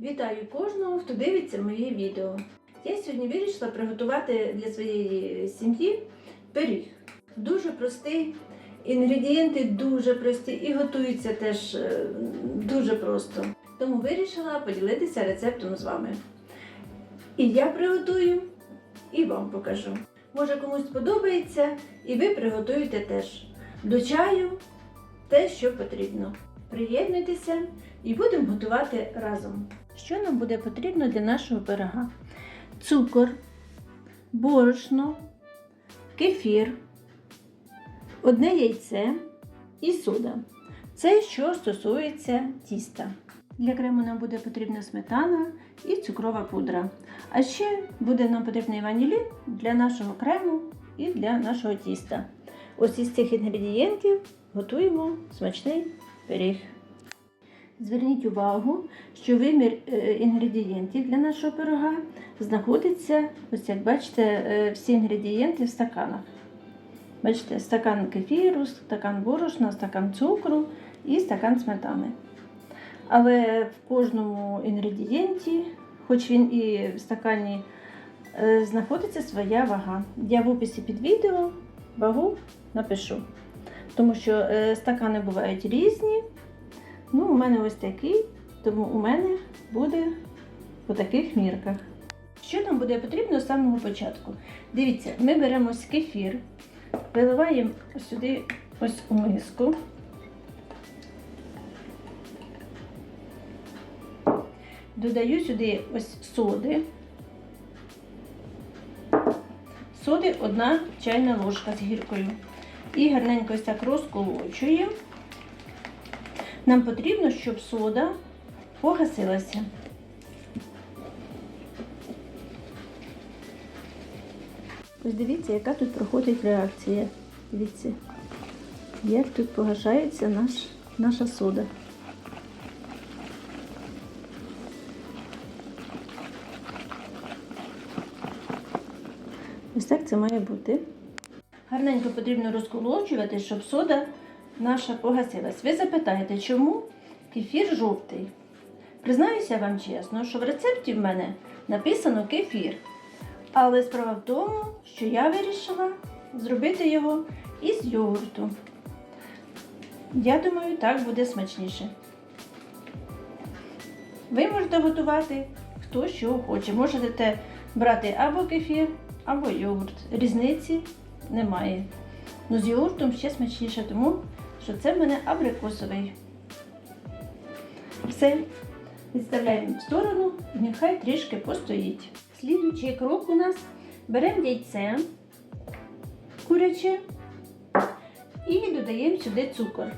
Вітаю кожного, хто дивиться моє відео. Я сьогодні вирішила приготувати для своєї сім'ї пиріг. Дуже простий, інгредієнти дуже прості і готуються теж е, дуже просто. Тому вирішила поділитися рецептом з вами. І я приготую, і вам покажу. Може комусь сподобається, і ви приготуєте теж. До чаю те, що потрібно. Приєднуйтеся і будемо готувати разом. Що нам буде потрібно для нашого пирога? Цукор, борошно, кефір, одне яйце і сода. Це що стосується тіста. Для крему нам буде потрібна сметана і цукрова пудра. А ще буде нам потрібний ванілін для нашого крему і для нашого тіста. Ось із цих інгредієнтів готуємо смачний пиріг. Зверніть увагу, що вимір е, інгредієнтів для нашого пирога знаходиться, ось як бачите, е, всі інгредієнти в стаканах. Бачите, стакан кефіру, стакан борошна, стакан цукру і стакан сметани. Але в кожному інгредієнті, хоч він і в стакані, е, знаходиться своя вага. Я в описі під відео вагу напишу. Тому що стакани бувають різні. Ну, у мене ось такий, тому у мене буде у таких мірках. Що нам буде потрібно з самого початку? Дивіться, ми беремо кефір, виливаємо сюди ось у миску. Додаю сюди ось соди. Соди одна чайна ложка з гіркою. І гарненько ось так розколочуємо. Нам потрібно, щоб сода погасилася. Ось дивіться, яка тут проходить реакція. Дивіться, як тут погашається наш, наша сода. Ось так це має бути. Гарненько потрібно розколочувати, щоб сода наша погасилась. Ви запитаєте, чому кефір жовтий? Признаюся вам чесно, що в рецепті в мене написано кефір. Але справа в тому, що я вирішила зробити його із йогурту. Я думаю, так буде смачніше. Ви можете готувати хто що хоче. Можете брати або кефір, або йогурт. Різниці немає. Ну, з йогуртом ще смачніше, тому що це в мене абрикосовий. Все, відставляємо в сторону нехай трішки постоїть. Слідуючий крок у нас беремо яйце куряче і додаємо сюди цукор.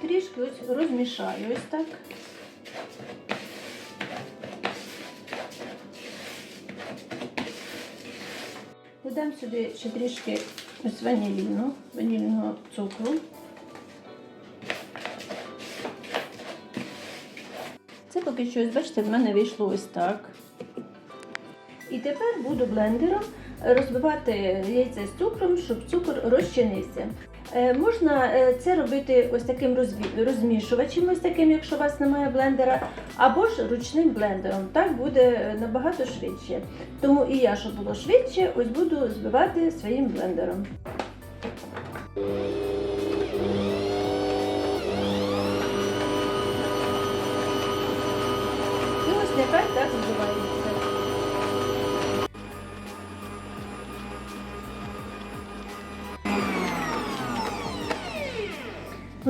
Трішки ось розмішаю ось так. Додам сюди ще трішки ось ваніліну, ванільного цукру. Це поки що, бачите, в мене вийшло ось так. І тепер буду блендером розбивати яйця з цукром, щоб цукор розчинився. Е, можна е, це робити ось таким розмішувачем, ось таким, якщо у вас немає блендера, або ж ручним блендером. Так буде е, набагато швидше. Тому і я, щоб було швидше, ось буду збивати своїм блендером. І ось нехай так збивається.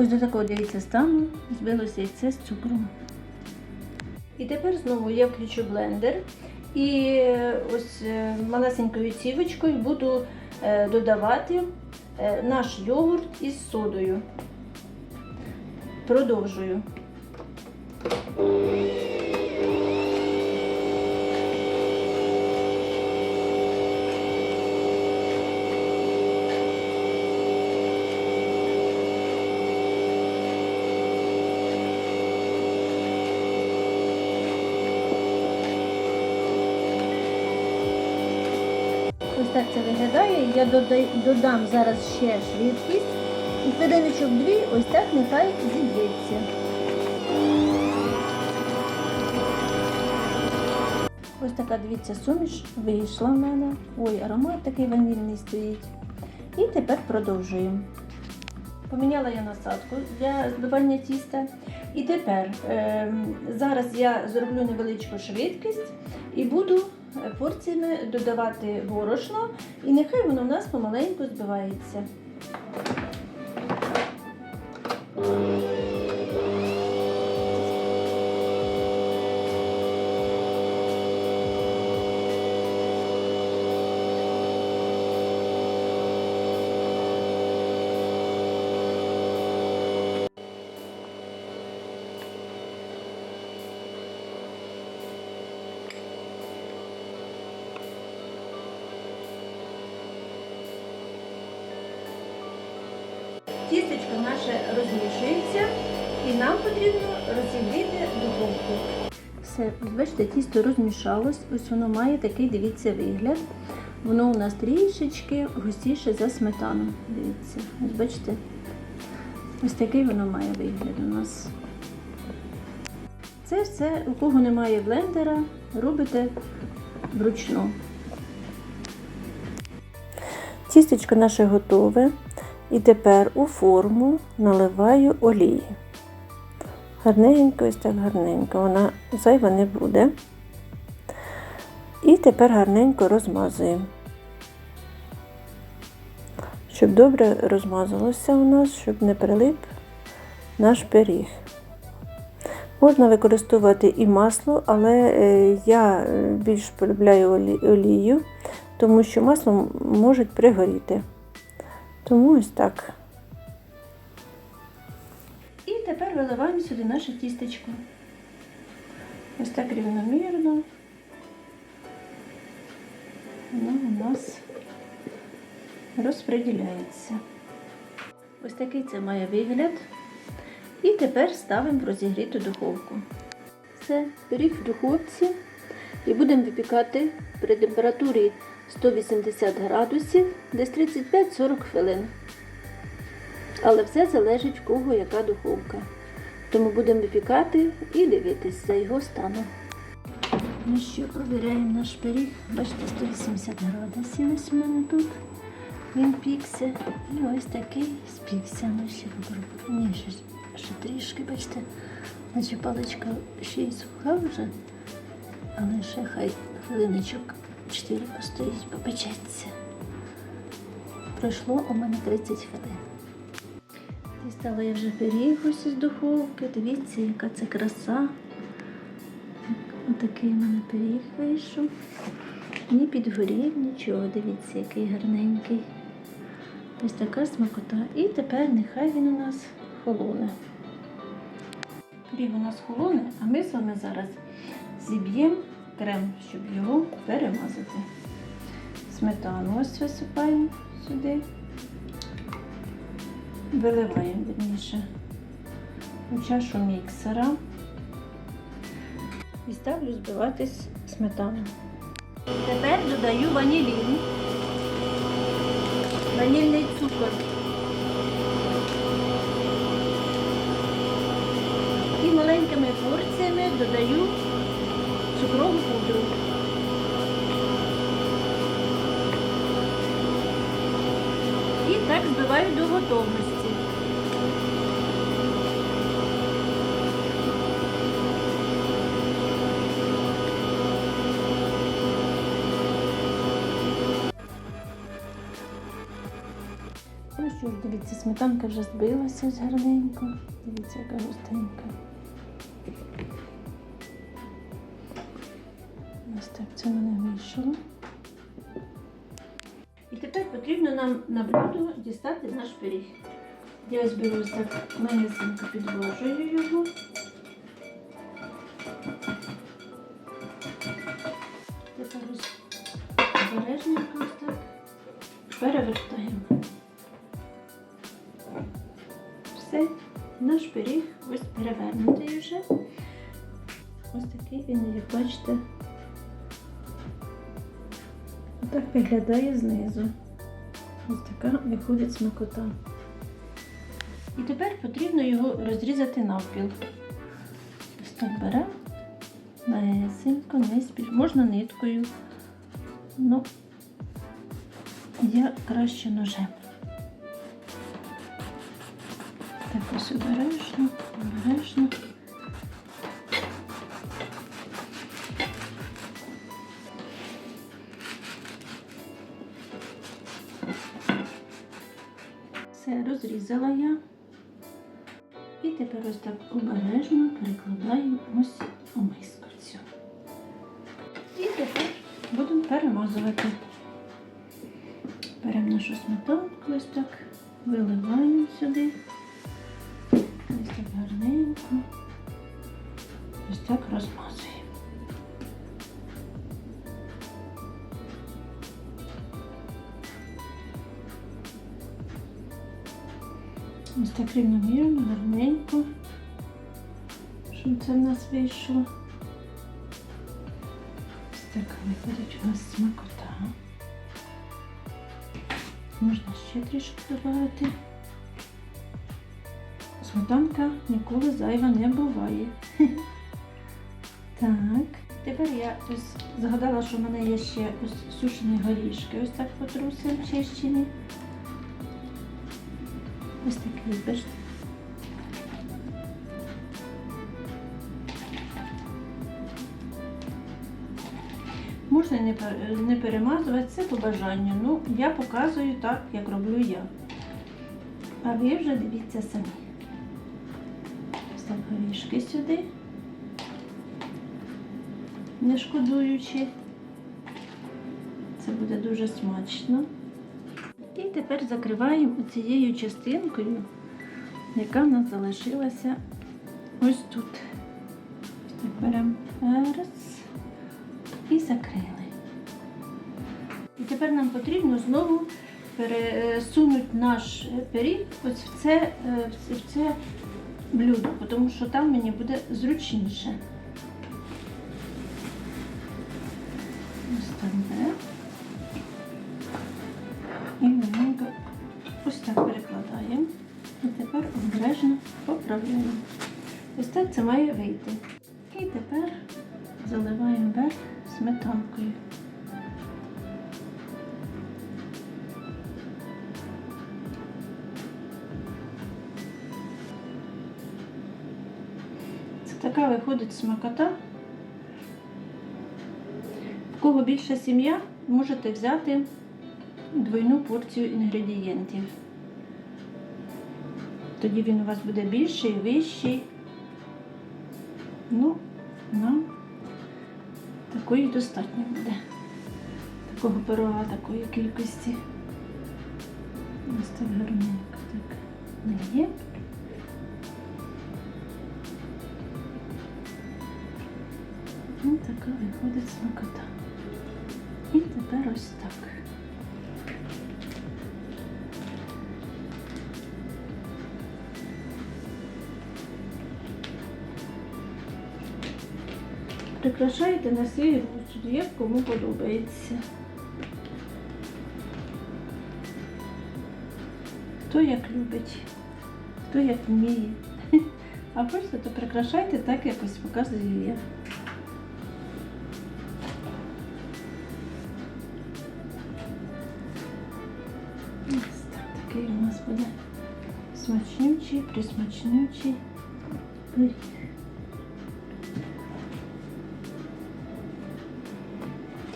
Ось до такого дивіться стану, збилося яйце з цукром. І тепер знову я включу блендер і е, ось е, малесенькою цівочкою буду е, додавати наш йогурт із содою. Продовжую. Я додам зараз ще швидкість. І хвилиночок дві, ось так нехай зіб'ється. Ось така, дивіться, суміш вийшла в мене. Ой, аромат такий ванільний стоїть. І тепер продовжуємо. Поміняла я насадку для збивання тіста. І тепер ем, зараз я зроблю невеличку швидкість і буду е, порціями додавати борошно, і нехай воно в нас помаленьку збивається. Наше розмішується і нам потрібно розігріти духовку. Все, бачите, тісто розмішалось, ось воно має такий, дивіться, вигляд. Воно у нас трішечки густіше за сметану. Дивіться, ось бачите? Ось такий воно має вигляд у нас. Це все, у кого немає блендера, робите вручну. Тістечко наше готове. І тепер у форму наливаю олії. Гарненько, ось так гарненько, вона зайва не буде. І тепер гарненько розмазуємо. Щоб добре розмазалося у нас, щоб не прилип наш пиріг. Можна використовувати і масло, але е, я більш полюбляю олію, тому що масло може пригоріти. Тому ось так. І тепер виливаємо сюди наше тістечко. Ось так рівномірно. Воно у нас розподіляється. Ось такий це має вигляд. І тепер ставимо в розігріту духовку. Все, пиріг в духовці і будемо випікати при температурі 180 градусів десь 35-40 хвилин. Але все залежить в кого яка духовка. Тому будемо випікати і дивитись за його станом. Ну що, провіряємо наш пиріг. Бачите, 180 градусів ось у мене тут. Він пікся. І ось такий спікся. Ну ще. Ні, ще, ще трішки, бачите, наче паличка ще й суха вже. Але ще хай хвилиночок 4 постоїть, попечеться. Пройшло у мене 30 хвилин. Дістала я вже пиріг ось із духовки. Дивіться, яка це краса. Отакий у мене пиріг вийшов. Ні підгорів, нічого. Дивіться, який гарненький. Ось така смакота. І тепер нехай він у нас холоне. Пиріг у нас холоне, а ми з вами зараз зіб'ємо крем, щоб його перемазати. Сметану ось висипаємо сюди. Виливаємо верніше у чашу міксера і ставлю збиватись сметану. Тепер додаю ванілін, ванільний цукор. І маленькими порціями додаю цукрову пудру. І так збиваю до готовності. Ну що дивіться, сметанка вже збилася ось гарненько. Дивіться, яка густенька. В. І тепер потрібно нам на блюдо дістати наш пиріг. Я ось беру так манесенько підложую його. Тепер ось обережненько так перевертаємо. Все, наш пиріг ось перевернутий вже. Ось такий він, як бачите, так виглядає знизу. Ось така виходить смакота. І тепер потрібно його розрізати навпіл. Ось так беремо, лесенько, не спіш. Можна ниткою. Ну, я краще ножем. Так ось обережно. Все, я. І тепер ось так обережно перекладаю ось у миску цю. І тепер будемо перемазувати. Беремо нашу сметанку, ось так, виливаємо сюди. Ось так рівномірно, гарненько. Щоб це в нас вийшло. Ось так виходить у нас смакота. Можна ще трішки додати. Сметанка ніколи зайва не буває. Так, тепер я ось згадала, що в мене є ще ось сушені горішки. Ось так потрусили чищені. Ось такий, бачите. Можна не, перемазувати, це по бажанню. Ну, я показую так, як роблю я. А ви вже дивіться самі. Ось так горішки сюди, не шкодуючи. Це буде дуже смачно. Тепер закриваємо цією частинкою, яка в нас залишилася ось тут. Беремо раз і закрили. І тепер нам потрібно знову пересунути наш пиріг ось в це, е, в це блюдо, тому що там мені буде зручніше. Поправляємо. Ось так це має вийти. І тепер заливаємо верх сметанкою. Це така виходить смакота. В кого більша сім'я, можете взяти двойну порцію інгредієнтів. Тоді він у вас буде більший, вищий. Ну, нам такої достатньо буде. Такого пирога, такої кількості. Ось так гарненько так не є. Ось така виходить смакота. І тепер ось так. Прикрашайте на свій розсуд, як кому подобається. Хто як любить, хто як вміє. А просто то прикрашайте так, як ось показую я. Ось так, такий у нас буде смачнючий, присмачнючий пиріг.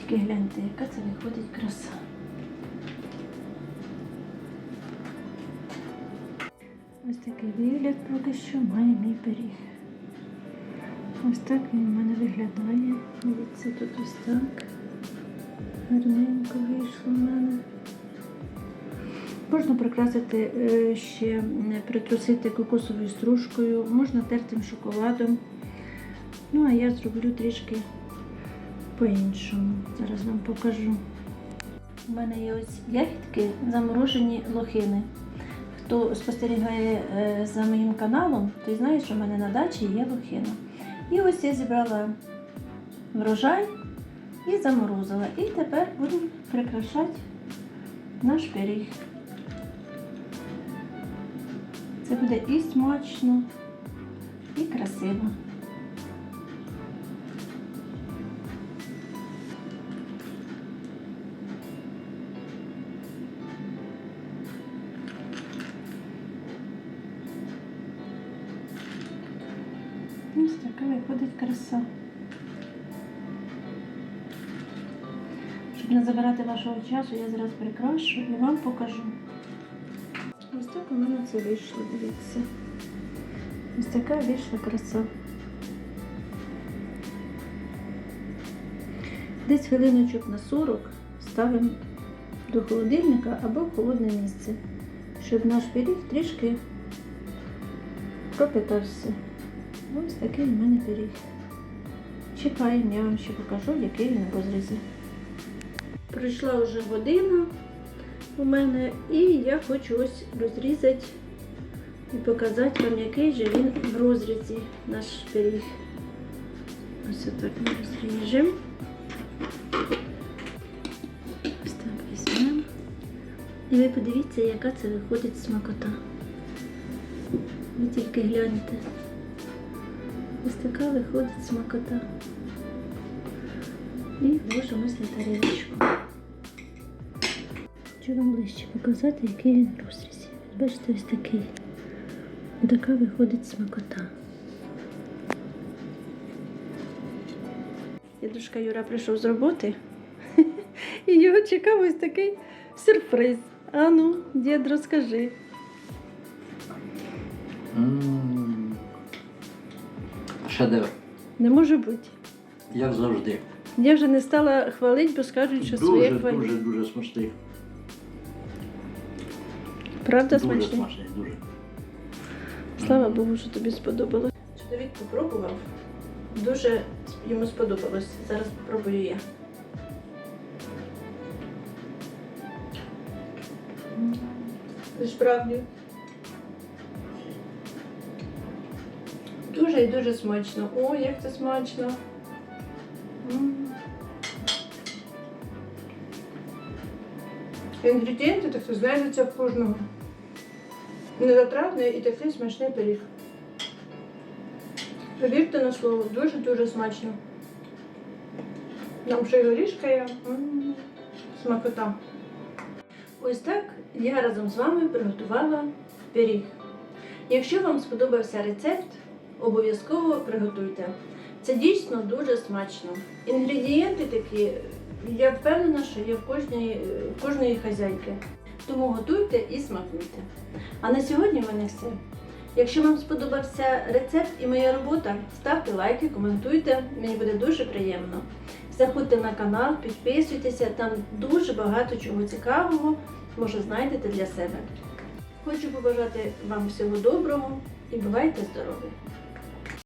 Тільки гляньте, яка це виходить краса. Ось такий вигляд поки що має мій пиріг. Ось так він у мене виглядає. Дивіться, тут ось так. Гарненько вийшло в мене. Можна прикрасити е, ще притрусити кокосовою стружкою, можна тертим шоколадом. Ну, а я зроблю трішки по-іншому. Зараз вам покажу. У мене є ось ягідки, заморожені лохини. Хто спостерігає е, за моїм каналом, той знає, що в мене на дачі є лохина. І ось я зібрала врожай і заморозила. І тепер будемо прикрашати наш пиріг. Це буде і смачно, і красиво. Краса. Щоб не забирати вашого часу, я зараз прикрашу і вам покажу. Ось так у мене це вийшло, дивіться. Ось така вийшла краса. Десь хвилиночок на 40 ставимо до холодильника або в холодне місце, щоб наш пиріг трішки пропитався. Ось такий у мене пиріг. Чекаємо, я вам ще покажу, який він в розрізі. Пройшла вже година у мене, і я хочу ось розрізати і показати вам, який же він в розрізі наш пиріг. Ось отак ми розріжемо. Ось візьмемо. І ви подивіться, яка це виходить смакота. Ви тільки гляньте. Ось така виходить смакота. І ложимо на тарілочку. Хочу вам ближче показати, який він в. Бачите, ось такий. Така виходить смакота. Дідушка Юра прийшов з роботи і його чекав ось такий сюрприз. Ану, дід, розкажи. Шедевр, Не може бути. як завжди. Я вже не стала хвалити, бо скажуть, що своє Дуже, хвалять. дуже, дуже смачний. Правда Дуже смачний? смачний, дуже. Слава Богу, що тобі сподобалось. Чоловік попробував. Дуже йому сподобалось. Зараз спробую я. Це справді. Дуже і дуже смачно. О, як це смачно. Інгредієнти так знайдуться в кожного. Незатратний і такий смачний пиріг. Повірте на слово, дуже-дуже смачно. Нам ще й горішка є. Смакота. Ось так я разом з вами приготувала пиріг. Якщо вам сподобався рецепт, обов'язково приготуйте. Це дійсно дуже смачно. Інгредієнти такі, я впевнена, що є в кожній, в кожної хазяйки. Тому готуйте і смакуйте. А на сьогодні в мене все. Якщо вам сподобався рецепт і моя робота, ставте лайки, коментуйте, мені буде дуже приємно. Заходьте на канал, підписуйтеся, там дуже багато чого цікавого, може знайдете для себе. Хочу побажати вам всього доброго і бувайте здорові!